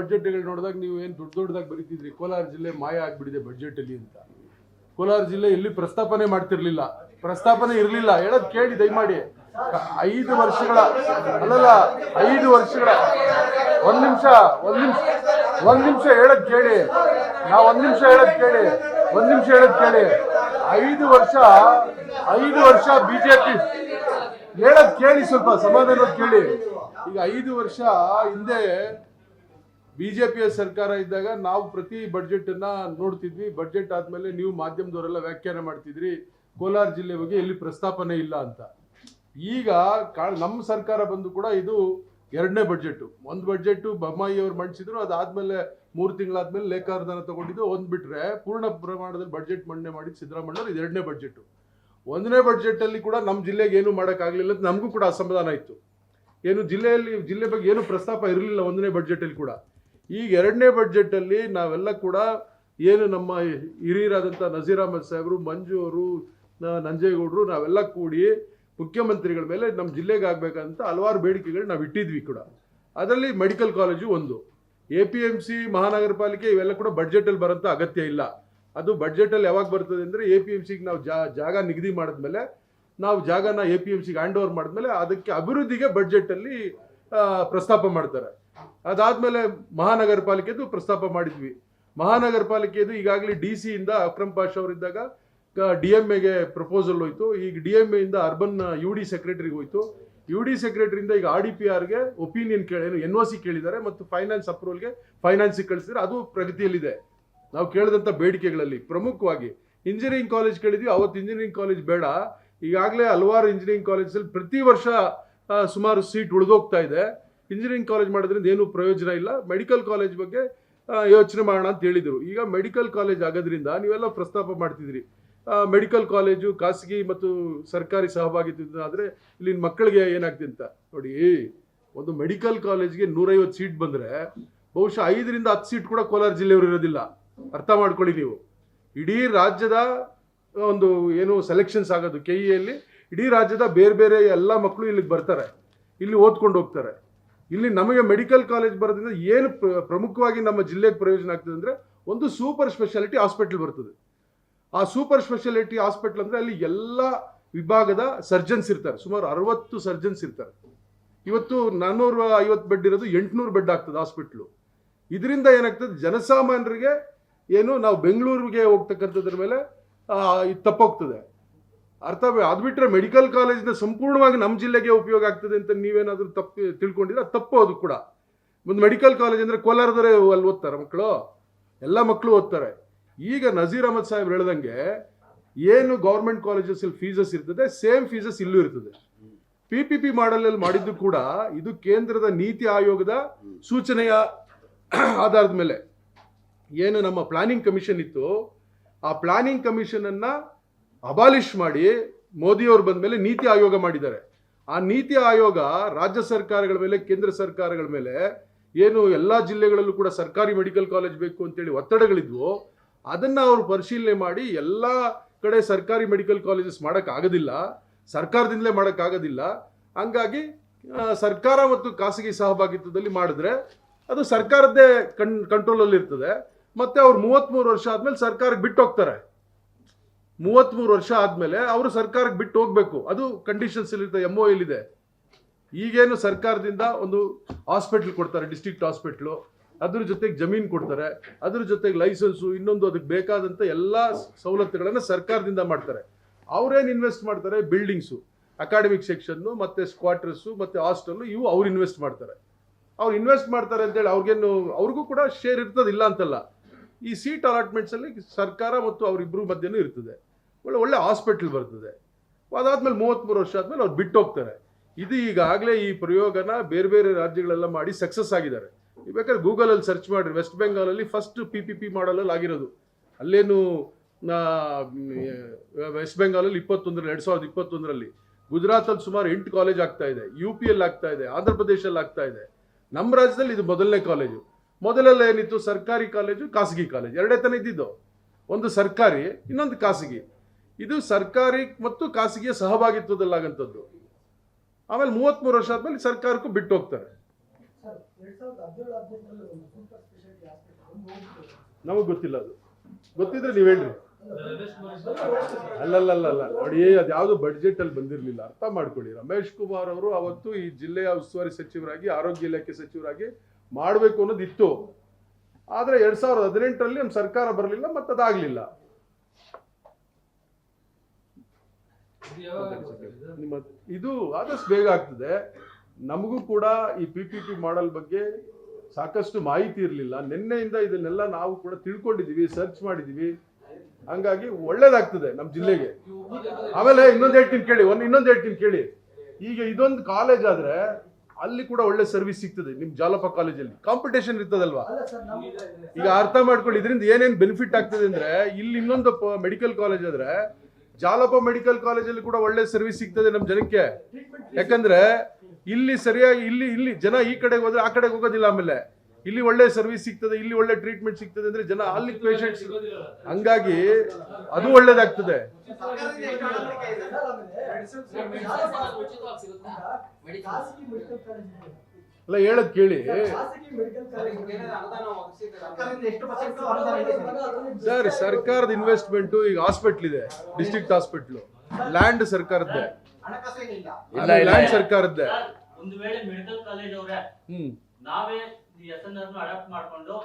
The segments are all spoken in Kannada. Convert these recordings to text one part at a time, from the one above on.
ಬಜೆಟ್ಗಳು ನೋಡಿದಾಗ ನೀವು ಏನು ದೊಡ್ಡ ದೊಡ್ಡದಾಗಿ ಬರೀತಿದ್ರಿ? ಕೋಲಾರ ಜಿಲ್ಲೆ ಮಾಯ ಆಗಿಬಿಡಿದೆ ಬಜೆಟ್ ಅಲ್ಲಿ ಅಂತ. ಕೋಲಾರ ಜಿಲ್ಲೆ ಎಲ್ಲಿ ಪ್ರಸ್ತಾಪನೆ ಮಾಡ್ತಿರ್ಲಿಲ್ಲ. ಪ್ರಸ್ತಾಪನೆ ಇರಲಿಲ್ಲ. ಹೇಳೋದು ಕೇಳಿ ದಯಮಾಡಿ. ಐದು ವರ್ಷಗಳ, ಅಲ್ಲಲ್ಲ, ಐದು ವರ್ಷಗಳ, ಒಂದು ನಿಮಿಷ ಒಂದು ನಿಮಿಷ ಒಂದು ನಿಮಿಷ ಹೇಳೋದು ಕೇಳಿ. ನಾವು ಒಂದು ನಿಮಿಷ ಹೇಳೋದು ಕೇಳಿ. ಒಂದು ನಿಮಿಷ ಹೇಳೋದು ಕೇಳಿ. ಐದು ವರ್ಷ ಐದು ವರ್ಷ ಬಿಜೆಪಿ. ಹೇಳೋದು ಕೇಳಿ ಸ್ವಲ್ಪ ಸಮಾಧಾನ ಕೇಳಿ. ಈಗ ಐದು ವರ್ಷ ಹಿಂದೆ ಬಿಜೆಪಿಯ ಸರ್ಕಾರ ಇದ್ದಾಗ ನಾವು ಪ್ರತಿ ಬಜೆಟ್ ಅನ್ನ ನೋಡ್ತಿದ್ವಿ. ಬಡ್ಜೆಟ್ ಆದಮೇಲೆ ನೀವು ಮಾಧ್ಯಮದವರೆಲ್ಲ ವ್ಯಾಖ್ಯಾನ ಮಾಡ್ತಿದ್ರಿ. ಕೋಲಾರ ಜಿಲ್ಲೆ ಬಗ್ಗೆ ಎಲ್ಲಿ ಪ್ರಸ್ತಾಪನೆ ಇಲ್ಲ ಅಂತ. ಈಗ ನಮ್ಮ ಸರ್ಕಾರ ಬಂದು ಕೂಡ ಇದು ಎರಡನೇ ಬಡ್ಜೆಟ್ಟು ಒಂದು ಬಡ್ಜೆಟ್ಟು ಬೊಮ್ಮಾಯಿ ಅವ್ರು ಮಂಡಿಸಿದ್ರು, ಅದಾದಮೇಲೆ ಮೂರು ತಿಂಗಳಾದ್ಮೇಲೆ ಲೇಖಾರ್ಧನ ತಗೊಂಡಿದ್ದು. ಒಂದ್ ಬಿಟ್ರೆ ಪೂರ್ಣ ಪ್ರಮಾಣದಲ್ಲಿ ಬಡ್ಜೆಟ್ ಮಂಡನೆ ಮಾಡಿ ಸಿದ್ದರಾಮಯ್ಯವ್ರು ಇದು ಎರಡನೇ ಬಡ್ಜೆಟ್ಟು ಒಂದನೇ ಬಡ್ಜೆಟಲ್ಲಿ ಕೂಡ ನಮ್ಮ ಜಿಲ್ಲೆಗೆ ಏನು ಮಾಡೋಕ್ಕಾಗಲಿಲ್ಲ ಅಂತ ನಮಗೂ ಕೂಡ ಅಸಮಾಧಾನ ಇತ್ತು. ಏನು ಜಿಲ್ಲೆಯಲ್ಲಿ, ಜಿಲ್ಲೆ ಬಗ್ಗೆ ಏನು ಪ್ರಸ್ತಾಪ ಇರಲಿಲ್ಲ ಒಂದನೇ ಬಡ್ಜೆಟಲ್ಲಿ ಕೂಡ. ಈಗ ಎರಡನೇ ಬಡ್ಜೆಟಲ್ಲಿ ನಾವೆಲ್ಲ ಕೂಡ ಏನು ನಮ್ಮ ಹಿರಿಯರಾದಂಥ ನಜೀರ್ ಅಹಮದ್ ಸಾಹೇಬರು, ಮಂಜು ಅವರು ನಂಜೇಗೌಡರು ನಾವೆಲ್ಲ ಕೂಡಿ ಮುಖ್ಯಮಂತ್ರಿಗಳ ಮೇಲೆ ನಮ್ಮ ಜಿಲ್ಲೆಗೆ ಆಗಬೇಕಂತ ಹಲವಾರು ಬೇಡಿಕೆಗಳು ನಾವು ಇಟ್ಟಿದ್ವಿ ಕೂಡ. ಅದರಲ್ಲಿ ಮೆಡಿಕಲ್ ಕಾಲೇಜು ಒಂದು. ಎ ಪಿ ಎಂ ಸಿ, ಮಹಾನಗರ ಪಾಲಿಕೆ ಇವೆಲ್ಲ ಕೂಡ ಬಡ್ಜೆಟಲ್ಲಿ ಬರೋಂಥ ಅಗತ್ಯ ಇಲ್ಲ. ಅದು ಬಡ್ಜೆಟಲ್ಲಿ ಯಾವಾಗ ಬರ್ತದೆ ಅಂದರೆ ಎ ಪಿ ಎಂ ಸಿಗೆ ನಾವು ಜಾ, ಜಾಗ ನಿಗದಿ ಮಾಡಿದ್ಮೇಲೆ, ನಾವು ಜಾಗನ ಎ ಪಿ ಎಂ ಸಿಗೆ ಹ್ಯಾಂಡ್ ಓವರ್ ಮಾಡಿದ್ಮೇಲೆ ಅದಕ್ಕೆ ಅಭಿವೃದ್ಧಿಗೆ ಬಡ್ಜೆಟಲ್ಲಿ ಪ್ರಸ್ತಾಪ ಮಾಡ್ತಾರೆ. ಅದಾದ್ಮೇಲೆ ಮಹಾನಗರ ಪಾಲಿಕೆದು ಪ್ರಸ್ತಾಪ ಮಾಡಿದ್ವಿ. ಮಹಾನಗರ ಪಾಲಿಕೆದು ಈಗಾಗಲೇ ಡಿ ಸಿ ಇಂದ ಅಕ್ರಮ್ ಪಾಷ್ ಅವರಿದ್ದಾಗ ಡಿ ಎಂ ಎಗೆ ಪ್ರಪೋಸಲ್ ಹೋಯ್ತು. ಈಗ ಡಿ ಎಂ ಇಂದ ಅರ್ಬನ್ ಯು ಡಿ ಸೆಕ್ರೆಟರಿಗೆ ಹೋಯ್ತು. ಯು ಡಿ ಸೆಕ್ರೆಟರಿಯಿಂದ ಈಗ ಆರ್ ಡಿ ಪಿ ಆರ್ಗೆ ಒಪಿನಿಯನ್ ಕೇಳಿ ಎನ್ ಒ ಸಿ ಕೇಳಿದ್ದಾರೆ ಮತ್ತು ಫೈನಾನ್ಸ್ ಅಪ್ರೂವಲ್ಗೆ ಫೈನಾನ್ಸಿಗೆ ಕಳಿಸಿದ್ರೆ ಅದು ಪ್ರಗತಿಯಲ್ಲಿದೆ. ನಾವು ಕೇಳಿದಂಥ ಬೇಡಿಕೆಗಳಲ್ಲಿ ಪ್ರಮುಖವಾಗಿ. ಇಂಜಿನಿಯರಿಂಗ್ ಕಾಲೇಜ್ ಕೇಳಿದ್ವಿ. ಅವತ್ತು ಇಂಜಿನಿಯರಿಂಗ್ ಕಾಲೇಜ್ ಬೇಡ. ಈಗಾಗಲೇ ಹಲವಾರು ಇಂಜಿನಿಯರಿಂಗ್ ಕಾಲೇಜಲ್ಲಿ ಪ್ರತಿ ವರ್ಷ ಸುಮಾರು ಸೀಟ್ ಉಳಿದೋಗ್ತಾ ಇದೆ. ಇಂಜಿನಿಯರಿಂಗ್ ಕಾಲೇಜ್ ಮಾಡೋದ್ರಿಂದ ಏನು ಪ್ರಯೋಜನ ಇಲ್ಲ. ಮೆಡಿಕಲ್ ಕಾಲೇಜ್ ಬಗ್ಗೆ ಯೋಚನೆ ಮಾಡೋಣ ಅಂತ ಹೇಳಿದರು. ಈಗ ಮೆಡಿಕಲ್ ಕಾಲೇಜ್ ಆಗೋದ್ರಿಂದ ನೀವೆಲ್ಲ ಪ್ರಸ್ತಾಪ ಮಾಡ್ತಿದ್ರಿ. ಮೆಡಿಕಲ್ ಕಾಲೇಜು ಖಾಸಗಿ ಮತ್ತು ಸರ್ಕಾರಿ ಸಹಭಾಗಿತ್ವ ಆದರೆ ಇಲ್ಲಿನ ಮಕ್ಕಳಿಗೆ ಏನಾಗ್ತಿ ಅಂತ ನೋಡಿ, ಒಂದು ಮೆಡಿಕಲ್ ಕಾಲೇಜ್ಗೆ ನೂರೈವತ್ತು ಸೀಟ್ ಬಂದರೆ ಬಹುಶಃ ಐದರಿಂದ ಹತ್ತು ಸೀಟ್ ಕೂಡ ಕೋಲಾರ ಜಿಲ್ಲೆಯವರು ಇರೋದಿಲ್ಲ. ಅರ್ಥ ಮಾಡ್ಕೊಳ್ಳಿ ನೀವು. ಇಡೀ ರಾಜ್ಯದ ಒಂದು ಏನು ಸೆಲೆಕ್ಷನ್ಸ್ ಆಗೋದು ಕೆ ಇಯಲ್ಲಿ ಇಡೀ ರಾಜ್ಯದ ಬೇರೆ ಬೇರೆ ಎಲ್ಲ ಮಕ್ಕಳು ಇಲ್ಲಿಗೆ ಬರ್ತಾರೆ. ಇಲ್ಲಿ ಓದ್ಕೊಂಡು ಹೋಗ್ತಾರೆ. ಇಲ್ಲಿ ನಮಗೆ ಮೆಡಿಕಲ್ ಕಾಲೇಜ್ ಬರೋದ್ರಿಂದ ಏನು ಪ್ರಮುಖವಾಗಿ ನಮ್ಮ ಜಿಲ್ಲೆಗೆ ಪ್ರಯೋಜನ ಆಗ್ತದೆ ಅಂದರೆ ಒಂದು ಸೂಪರ್ ಸ್ಪೆಷಾಲಿಟಿ ಹಾಸ್ಪಿಟ್ಲ್ ಬರ್ತದೆ. ಆ ಸೂಪರ್ ಸ್ಪೆಷಾಲಿಟಿ ಹಾಸ್ಪಿಟ್ಲ್ ಅಂದರೆ ಅಲ್ಲಿ ಎಲ್ಲ ವಿಭಾಗದ ಸರ್ಜನ್ಸ್ ಇರ್ತಾರೆ. ಸುಮಾರು ಅರವತ್ತು ಸರ್ಜನ್ಸ್ ಇರ್ತಾರೆ. ಇವತ್ತು ನಾನ್ನೂರ ಐವತ್ತು ಬೆಡ್ ಇರೋದು ಎಂಟುನೂರು ಬೆಡ್ ಆಗ್ತದೆ ಹಾಸ್ಪಿಟ್ಲು ಇದರಿಂದ ಏನಾಗ್ತದೆ? ಜನಸಾಮಾನ್ಯರಿಗೆ ಏನು ನಾವು ಬೆಂಗಳೂರಿಗೆ ಹೋಗ್ತಕ್ಕಂಥದ್ರ ಮೇಲೆ ತಪ್ಪೋಗ್ತದೆ. ಅರ್ಥ ಬೆ- ಅದು ಬಿಟ್ಟರೆ ಮೆಡಿಕಲ್ ಕಾಲೇಜಿನ ಸಂಪೂರ್ಣವಾಗಿ ನಮ್ಮ ಜಿಲ್ಲೆಗೆ ಉಪಯೋಗ ಆಗ್ತದೆ ಅಂತ ನೀವೇನಾದರೂ ತಪ್ಪು ತಿಳ್ಕೊಂಡಿದ್ರೆ ಅದು ತಪ್ಪು ಅದು ಕೂಡ. ಒಂದು ಮೆಡಿಕಲ್ ಕಾಲೇಜ್ ಅಂದರೆ ಕೋಲಾರದವರೇ ಅಲ್ಲಿ ಓದ್ತಾರೆ ಮಕ್ಕಳು. ಎಲ್ಲ ಮಕ್ಕಳು ಓದ್ತಾರೆ. ಈಗ ನಜೀರ್ ಅಹಮದ್ ಸಾಹೇಬ್ ಹೇಳ್ದಂಗೆ ಏನು ಗೌರ್ಮೆಂಟ್ ಕಾಲೇಜಸ್ಸಲ್ಲಿ ಫೀಸಸ್ ಇರ್ತದೆ ಸೇಮ್ ಫೀಸಸ್ ಇಲ್ಲೂ ಇರ್ತದೆ. ಪಿ ಪಿ ಪಿ ಮಾಡಲಲ್ಲಿ ಮಾಡಿದ್ದು ಕೂಡ ಇದು ಕೇಂದ್ರದ ನೀತಿ ಆಯೋಗದ ಸೂಚನೆಯ ಆಧಾರದ ಮೇಲೆ. ಏನು ನಮ್ಮ ಪ್ಲಾನಿಂಗ್ ಕಮಿಷನ್ ಇತ್ತು, ಆ ಪ್ಲಾನಿಂಗ್ ಕಮಿಷನನ್ನು ಅಬಾಲಿಷ್ ಮಾಡಿ ಮೋದಿಯವರು ಬಂದ ಮೇಲೆ ನೀತಿ ಆಯೋಗ ಮಾಡಿದ್ದಾರೆ. ಆ ನೀತಿ ಆಯೋಗ ರಾಜ್ಯ ಸರ್ಕಾರಗಳ ಮೇಲೆ, ಕೇಂದ್ರ ಸರ್ಕಾರಗಳ ಮೇಲೆ, ಏನು ಎಲ್ಲ ಜಿಲ್ಲೆಗಳಲ್ಲೂ ಕೂಡ ಸರ್ಕಾರಿ ಮೆಡಿಕಲ್ ಕಾಲೇಜ್ ಬೇಕು ಅಂತೇಳಿ ಒತ್ತಡಗಳಿದ್ವು. ಅದನ್ನು ಅವರು ಪರಿಶೀಲನೆ ಮಾಡಿ ಎಲ್ಲ ಕಡೆ ಸರ್ಕಾರಿ ಮೆಡಿಕಲ್ ಕಾಲೇಜಸ್ ಮಾಡೋಕ್ಕಾಗೋದಿಲ್ಲ ಸರ್ಕಾರದಿಂದಲೇ ಮಾಡೋಕ್ಕಾಗೋದಿಲ್ಲ ಹಂಗಾಗಿ ಸರ್ಕಾರ ಮತ್ತು ಖಾಸಗಿ ಸಹಭಾಗಿತ್ವದಲ್ಲಿ ಮಾಡಿದ್ರೆ ಅದು ಸರ್ಕಾರದ್ದೇ ಕಣ್ ಕಂಟ್ರೋಲಲ್ಲಿ ಇರ್ತದೆ ಮತ್ತು ಅವ್ರು ಮೂವತ್ತ್ಮೂರು ವರ್ಷ ಆದಮೇಲೆ ಸರ್ಕಾರಕ್ಕೆ ಬಿಟ್ಟು ಹೋಗ್ತಾರೆ ಮೂವತ್ತ್ಮೂರು ವರ್ಷ ಆದ್ಮೇಲೆ ಅವರು ಸರ್ಕಾರಕ್ಕೆ ಬಿಟ್ಟು ಹೋಗ್ಬೇಕು. ಅದು ಕಂಡೀಷನ್ಸ್ ಇರುತ್ತೆ ಎಂ ಒ ಇದೆ. ಈಗೇನು ಸರ್ಕಾರದಿಂದ ಒಂದು ಹಾಸ್ಪಿಟ್ಲ್ ಕೊಡ್ತಾರೆ ಡಿಸ್ಟ್ರಿಕ್ಟ್ ಹಾಸ್ಪಿಟ್ಲು ಅದ್ರ ಜೊತೆಗೆ ಜಮೀನು ಕೊಡ್ತಾರೆ. ಅದ್ರ ಜೊತೆಗೆ ಲೈಸೆನ್ಸು ಇನ್ನೊಂದು ಅದಕ್ಕೆ ಬೇಕಾದಂಥ ಎಲ್ಲ ಸವಲತ್ತುಗಳನ್ನು ಸರ್ಕಾರದಿಂದ ಮಾಡ್ತಾರೆ. ಅವ್ರೇನು ಇನ್ವೆಸ್ಟ್ ಮಾಡ್ತಾರೆ? ಬಿಲ್ಡಿಂಗ್ಸು ಅಕಾಡೆಮಿಕ್ ಸೆಕ್ಷನ್ನು ಮತ್ತು ಸ್ಕ್ವಾಟ್ರಸ್ಸು ಮತ್ತು ಹಾಸ್ಟೆಲ್ಲು ಇವು ಅವ್ರು ಇನ್ವೆಸ್ಟ್ ಮಾಡ್ತಾರೆ. ಅವ್ರು ಇನ್ವೆಸ್ಟ್ ಮಾಡ್ತಾರೆ ಅಂತೇಳಿ ಅವ್ರಿಗೇನು, ಅವ್ರಿಗೂ ಕೂಡ ಶೇರ್ ಇರ್ತದೆ ಇಲ್ಲ ಅಂತಲ್ಲ. ಈ ಸೀಟ್ ಅಲಾಟ್ಮೆಂಟ್ಸಲ್ಲಿ ಸರ್ಕಾರ ಮತ್ತು ಅವರಿಬ್ಬರು ಮಧ್ಯನೂ ಇರ್ತದೆ. ಒಳ್ಳೆ ಒಳ್ಳೆ ಹಾಸ್ಪಿಟ್ಲ್ ಬರ್ತದೆ. ಅದಾದ್ಮೇಲೆ ಮೂವತ್ತ್ಮೂರು ವರ್ಷ ಆದ್ಮೇಲೆ ಅವ್ರು ಬಿಟ್ಟು ಹೋಗ್ತಾರೆ ಇದು ಈಗಾಗಲೇ ಈ ಪ್ರಯೋಗನ ಬೇರೆ ಬೇರೆ ರಾಜ್ಯಗಳೆಲ್ಲ ಮಾಡಿ ಸಕ್ಸಸ್ ಆಗಿದ್ದಾರೆ. ನೀವು ಬೇಕಾದ್ರೆ ಗೂಗಲಲ್ಲಿ ಸರ್ಚ್ ಮಾಡಿರಿ. ವೆಸ್ಟ್ ಬೆಂಗಾಲಲ್ಲಿ ಫಸ್ಟ್ ಪಿ ಪಿ ಪಿ ಮಾಡಲಲ್ಲಿ ಆಗಿರೋದು. ಅಲ್ಲೇನು ವೆಸ್ಟ್ ಬೆಂಗಾಲಲ್ಲಿ ಇಪ್ಪತ್ತೊಂದರಲ್ಲಿ, ಎರಡು ಸಾವಿರದ ಇಪ್ಪತ್ತೊಂದರಲ್ಲಿ ಗುಜರಾತಲ್ಲಿ ಸುಮಾರು ಎಂಟು ಕಾಲೇಜ್ ಆಗ್ತಾ ಇದೆ. ಯು ಪಿಯಲ್ಲಿ ಆಗ್ತಾ ಇದೆ. ಆಂಧ್ರ ಪ್ರದೇಶಲ್ಲಿ ಆಗ್ತಾ ಇದೆ. ನಮ್ಮ ರಾಜ್ಯದಲ್ಲಿ ಇದು ಮೊದಲನೇ ಕಾಲೇಜು ಮೊದಲೆಲ್ಲ ಏನಿತ್ತು? ಸರ್ಕಾರಿ ಕಾಲೇಜು ಖಾಸಗಿ ಕಾಲೇಜು ಎರಡೇ ತನ ಇದ್ದಿದ್ದು. ಒಂದು ಸರ್ಕಾರಿ, ಇನ್ನೊಂದು ಖಾಸಗಿ. ಇದು ಸರ್ಕಾರಿ ಮತ್ತು ಖಾಸಗಿಯ ಸಹಭಾಗಿತ್ವದಲ್ಲಾಗಂಥದ್ದು. ಆಮೇಲೆ ಮೂವತ್ತ್ಮೂರು ವರ್ಷ ಆದ್ಮೇಲೆ ಸರ್ಕಾರಕ್ಕೂ ಬಿಟ್ಟು ಹೋಗ್ತಾರೆ. ನಮಗೆ ಗೊತ್ತಿಲ್ಲ ಅದು. ಗೊತ್ತಿದ್ರೆ ನೀವು ಹೇಳ್ರಿ. ಅಲ್ಲಲ್ಲಲ್ಲ ನೋಡಿ ಅದು ಯಾವುದು ಬಡ್ಜೆಟ್ ಅಲ್ಲಿ ಬಂದಿರಲಿಲ್ಲ. ಅರ್ಥ ಮಾಡ್ಕೊಳ್ಳಿ. ರಮೇಶ್ ಕುಮಾರ್ ಅವರು ಅವತ್ತು ಈ ಜಿಲ್ಲೆಯ ಉಸ್ತುವಾರಿ ಸಚಿವರಾಗಿ ಆರೋಗ್ಯ ಇಲಾಖೆ ಸಚಿವರಾಗಿ ಮಾಡಬೇಕು ಅನ್ನೋದು ಇತ್ತು. ಆದ್ರೆ ಎರಡ್ ಸಾವಿರದ ಹದಿನೆಂಟರಲ್ಲಿ ನಮ್ಮ ಸರ್ಕಾರ ಬರಲಿಲ್ಲ ಮತ್ತೆ ಅದಾಗ್ಲಿಲ್ಲ ನಿಮ್ಮ ಇದು ಆದಷ್ಟು ಬೇಗ ಆಗ್ತದೆ. ನಮಗೂ ಕೂಡ ಈ ಪಿ ಪಿ ಪಿ ಮಾಡಲ್ ಬಗ್ಗೆ ಸಾಕಷ್ಟು ಮಾಹಿತಿ ಇರಲಿಲ್ಲ. ನಿನ್ನೆಯಿಂದ ಇದನ್ನೆಲ್ಲ ನಾವು ಕೂಡ ತಿಳ್ಕೊಂಡಿದೀವಿ ಸರ್ಚ್ ಮಾಡಿದ್ದೀವಿ ಹಂಗಾಗಿ ಒಳ್ಳೇದಾಗ್ತದೆ ನಮ್ಮ ಜಿಲ್ಲೆಗೆ. ಆಮೇಲೆ ಇನ್ನೊಂದು ಹೇಳ್ತೀನಿ ಕೇಳಿ ಒಂದು ಇನ್ನೊಂದು ಹೇಳ್ತೀನಿ ಕೇಳಿ. ಈಗ ಇದೊಂದು ಕಾಲೇಜ್ ಆದ್ರೆ ಅಲ್ಲಿ ಕೂಡ ಒಳ್ಳೆ ಸರ್ವಿಸ್ ಸಿಗ್ತದೆ ನಿಮ್ಮ ಜಾಲಪ್ಪ ಕಾಲೇಜಲ್ಲಿ ಕಾಂಪಿಟೇಷನ್ ಇರ್ತದಲ್ವಾ? ಈಗ ಅರ್ಥ ಮಾಡ್ಕೊಳ್ಳಿ ಇದರಿಂದ ಏನೇನು ಬೆನಿಫಿಟ್ ಆಗ್ತದೆ ಅಂದ್ರೆ ಇಲ್ಲಿ ಇನ್ನೊಂದು ಮೆಡಿಕಲ್ ಕಾಲೇಜ್ ಆದ್ರೆ ಜಾಲಪ ಮೆಡಿಕಲ್ ಕಾಲೇಜಲ್ಲಿ ಕೂಡ ಒಳ್ಳೆ ಸರ್ವಿಸ್ ಸಿಗ್ತದೆ ನಮ್ಮ ಜನಕ್ಕೆ. ಯಾಕಂದ್ರೆ ಇಲ್ಲಿ ಸರಿಯಾಗಿ ಇಲ್ಲಿ ಇಲ್ಲಿ ಜನ ಈ ಕಡೆಗೆ ಹೋದ್ರೆ ಆ ಕಡೆಗೆ ಹೋಗೋದಿಲ್ಲ ಆಮೇಲೆ. ಇಲ್ಲಿ ಒಳ್ಳೆ ಸರ್ವಿಸ್ ಸಿಗ್ತದೆ ಇಲ್ಲಿ ಒಳ್ಳೆ ಟ್ರೀಟ್ಮೆಂಟ್ ಸಿಗ್ತದೆ ಅಂದ್ರೆ ಜನ ಅಲ್ಲಿ ಪೇಷಂಟ್ಸ್ ಹಂಗಾಗಿ ಅದು ಒಳ್ಳೇದಾಗ್ತದೆ. ಖಾಸಗಿ ಮೆಡಿಕಲ್ ಕಾಲೇಜ್ ಇದೆ. ಅಲ್ಲ ಹೇಳದ್ ಕೇಳಿ ಕಾಲೇಜ್ ಸರ್ ಸರ್ಕಾರದ ಇನ್ವೆಸ್ಟ್ಮೆಂಟ್ ಈಗ ಹಾಸ್ಪಿಟ್ಲ್ ಇದೆ ಡಿಸ್ಟ್ರಿಕ್ಟ್ ಹಾಸ್ಪಿಟ್ಲು ಲ್ಯಾಂಡ್ ಸರ್ಕಾರದ್ದೇ. ಇಲ್ಲ, ಇಲ್ಲ. ಲ್ಯಾಂಡ್ ಸರ್ಕಾರದ್ದೇ. ಸರ್, ಒಂದು ವೇಳೆ ಮೆಡಿಕಲ್ ಕಾಲೇಜ್ ಅವರೇ ಹ್ಮ್. ನಾವೇ ಎಸ್ ಎನ್ ಆರ್ ಅಡಾಪ್ಟ್ ಮಾಡ್ಕೊಂಡು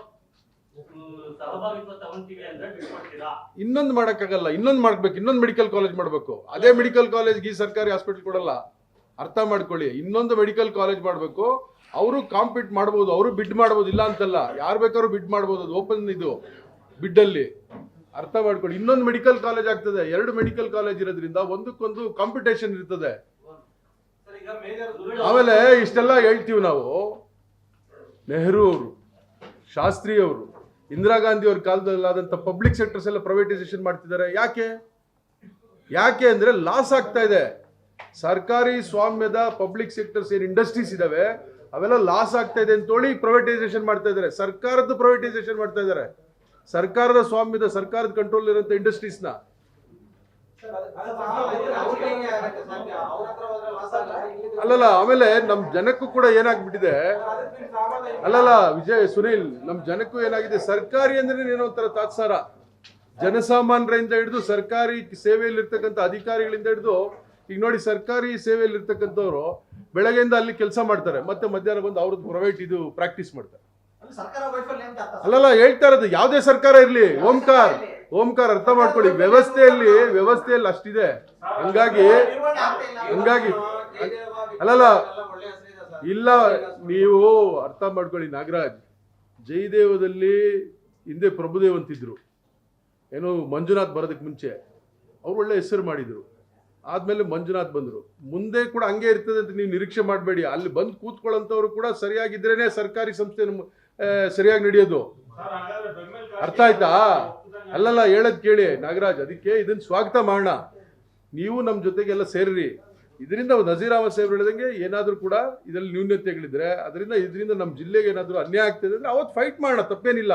ಇನ್ನೊಂದ್ ಮಾಡಕ್ಕಾಗಲ್ಲ ಇನ್ನೊಂದು ಮಾಡ್ಬೇಕು ಇನ್ನೊಂದು ಮೆಡಿಕಲ್ ಕಾಲೇಜ್ ಮಾಡಬೇಕು. ಅದೇ ಮೆಡಿಕಲ್ ಕಾಲೇಜ್ಗೆ ಈ ಸರ್ಕಾರಿ ಹಾಸ್ಪಿಟಲ್ ಕೊಡಲ್ಲ. ಅರ್ಥ ಮಾಡ್ಕೊಳ್ಳಿ ಇನ್ನೊಂದು ಮೆಡಿಕಲ್ ಕಾಲೇಜ್ ಮಾಡಬೇಕು ಅವರು ಕಾಂಪೀಟ್ ಮಾಡ್ಬೋದು, ಅವರು ಬಿಡ್ ಮಾಡ್ಬೋದು, ಇಲ್ಲ ಅಂತಲ್ಲ. ಯಾರು ಬೇಕಾದ್ರು ಬಿಡ್ ಮಾಡ್ಬೋದು, ಅದು ಓಪನ್ ಇದು ಬಿಡ್ಡಲ್ಲಿ ಅರ್ಥ ಮಾಡ್ಕೊಳ್ಳಿ. ಇನ್ನೊಂದು ಮೆಡಿಕಲ್ ಕಾಲೇಜ್ ಆಗ್ತದೆ. ಎರಡು ಮೆಡಿಕಲ್ ಕಾಲೇಜ್ ಇರೋದ್ರಿಂದ ಒಂದಕ್ಕೊಂದು ಕಾಂಪಿಟೇಷನ್ ಇರ್ತದೆ. ಆಮೇಲೆ ಇಷ್ಟೆಲ್ಲ ಹೇಳ್ತೀವಿ ನಾವು. ನೆಹರು ಅವರು, ಶಾಸ್ತ್ರಿ ಅವರು, ಇಂದಿರಾ ಗಾಂಧಿ ಅವ್ರ ಕಾಲದಲ್ಲಾದಂಥ ಪಬ್ಲಿಕ್ ಸೆಕ್ಟರ್ಸ್ ಎಲ್ಲ ಪ್ರೈವೇಟೈಸೇಷನ್ ಮಾಡ್ತಿದ್ದಾರೆ. ಯಾಕೆ? ಯಾಕೆ ಅಂದರೆ ಲಾಸ್ ಆಗ್ತಾ ಇದೆ. ಸರ್ಕಾರಿ ಸ್ವಾಮ್ಯದ ಪಬ್ಲಿಕ್ ಸೆಕ್ಟರ್ಸ್ ಏನು ಇಂಡಸ್ಟ್ರೀಸ್ ಇದಾವೆ ಅವೆಲ್ಲ ಲಾಸ್ ಆಗ್ತಾ ಇದೆ ಅಂತೇಳಿ ಪ್ರೈವೇಟೈಸೇಷನ್ ಮಾಡ್ತಾ ಇದ್ದಾರೆ. ಸರ್ಕಾರದ ಪ್ರೈವೇಟೈಸೇಷನ್ ಮಾಡ್ತಾ ಇದ್ದಾರೆ. ಸರ್ಕಾರದ ಸ್ವಾಮ್ಯದ ಸರ್ಕಾರದ ಕಂಟ್ರೋಲ್ ಇರೋಂಥ ಇಂಡಸ್ಟ್ರೀಸ್ನ ಅಲ್ಲಲ್ಲ, ಆಮೇಲೆ ನಮ್ ಜನಕ್ಕೂ ಕೂಡ ಏನಾಗ್ಬಿಟ್ಟಿದೆ? ಅಲ್ಲಲ್ಲ, ವಿಜಯ್, ಸುನಿಲ್, ನಮ್ ಜನಕ್ಕೂ ಏನಾಗಿದೆ? ಸರ್ಕಾರಿ ಅಂದ್ರೆ ಏನೋ ಒಂಥರ ತಾತ್ಸಾರ. ಜನಸಾಮಾನ್ಯರಿಂದ ಹಿಡಿದು ಸರ್ಕಾರಿ ಸೇವೆಯಲ್ಲಿ ಇರ್ತಕ್ಕಂಥ ಅಧಿಕಾರಿಗಳಿಂದ ಹಿಡಿದು, ಈಗ ನೋಡಿ ಸರ್ಕಾರಿ ಸೇವೆಯಲ್ಲಿ ಇರ್ತಕ್ಕಂಥವ್ರು ಬೆಳಗ್ಗೆಯಿಂದ ಅಲ್ಲಿ ಕೆಲಸ ಮಾಡ್ತಾರೆ ಮತ್ತೆ ಮಧ್ಯಾಹ್ನ ಬಂದು ಅವ್ರದ್ದು ಪ್ರೈವೇಟ್ ಇದು ಪ್ರಾಕ್ಟೀಸ್ ಮಾಡ್ತಾರೆ. ಅಲ್ಲಲ್ಲ ಹೇಳ್ತಾ ಇರೋದು ಯಾವುದೇ ಸರ್ಕಾರ ಇರಲಿ ಓಂಕಾರ್ ಓಂಕಾರ್ ಅರ್ಥ ಮಾಡ್ಕೊಳ್ಳಿ ವ್ಯವಸ್ಥೆಯಲ್ಲಿ ವ್ಯವಸ್ಥೆಯಲ್ಲಿ ಅಷ್ಟಿದೆ ಹಂಗಾಗಿ. ಹಂಗಾಗಿ ಅಲ್ಲಲ್ಲ. ಇಲ್ಲ ನೀವು ಅರ್ಥ ಮಾಡ್ಕೊಳ್ಳಿ ನಾಗರಾಜ್ ಜಯದೇವದಲ್ಲಿ ಹಿಂದೆ ಪ್ರಭುದೇವ್ ಅಂತಿದ್ರು ಏನು ಮಂಜುನಾಥ್ ಬರೋದಕ್ಕೆ ಮುಂಚೆ ಅವ್ರು ಒಳ್ಳೆ ಹೆಸರು ಮಾಡಿದ್ರು ಆದ್ಮೇಲೆ ಮಂಜುನಾಥ್ ಬಂದರು. ಮುಂದೆ ಕೂಡ ಹಂಗೆ ಇರ್ತದೆ ಅಂತ ನೀವು ನಿರೀಕ್ಷೆ ಮಾಡಬೇಡಿ. ಅಲ್ಲಿ ಬಂದು ಕೂತ್ಕೊಳ್ಳೋಂಥವ್ರು ಕೂಡ ಸರಿಯಾಗಿದ್ರೇನೆ ಸರ್ಕಾರಿ ಸಂಸ್ಥೆ ಸರಿಯಾಗಿ ನಡೆಯೋದು. ಅರ್ಥ ಆಯ್ತಾ? ಅಲ್ಲಲ್ಲ ಹೇಳೋದು ಕೇಳಿ ನಾಗರಾಜ್ ಅದಕ್ಕೆ ಇದನ್ನ ಸ್ವಾಗತ ಮಾಡೋಣ. ನೀವು ನಮ್ಮ ಜೊತೆಗೆಲ್ಲ ಸೇರ್ರಿ. ಇದರಿಂದ ನಜೀರ್ ಅಹಮದ್ ಸಾಹೇಬ್ರು ಹೇಳಿದಂಗೆ ಏನಾದರೂ ಕೂಡ ಇದರಲ್ಲಿ ನ್ಯೂನ್ಯತೆಗಳಿದ್ರೆ ಅದರಿಂದ ಇದರಿಂದ ನಮ್ಮ ಜಿಲ್ಲೆಗೆ ಏನಾದರೂ ಅನ್ಯಾಯ ಆಗ್ತದೆ ಅಂದರೆ ಅವತ್ತು ಫೈಟ್ ಮಾಡೋಣ ತಪ್ಪೇನಿಲ್ಲ.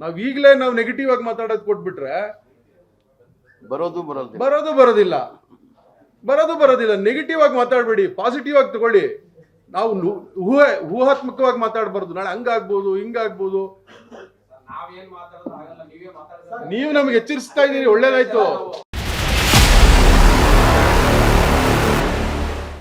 ನಾವು ಈಗಲೇ ನಾವು ನೆಗೆಟಿವ್ ಆಗಿ ಮಾತಾಡೋದು ಕೊಟ್ಬಿಟ್ರೆ ಬರೋದು ಬರೋದು ಬರೋದು ಬರೋದಿಲ್ಲ. ಬರೋದು ಬರೋದಿಲ್ಲ ನೆಗೆಟಿವ್ ಆಗಿ ಮಾತಾಡಬೇಡಿ ಪಾಸಿಟಿವ್ ಆಗಿ ತಗೊಳ್ಳಿ. ನಾವು ಊಹೆ ಊಹಾತ್ಮಕವಾಗಿ ಮಾತಾಡಬಾರ್ದು. ನಾಳೆ ಹಂಗಾಗ್ಬೋದು ಹಿಂಗಾಗ್ಬೋದು. ನೀವು ನಮ್ಗೆ ಎಚ್ಚರಿಸ್ತಾ ಇದ್ದೀರಿ ಒಳ್ಳೇದಾಯ್ತು.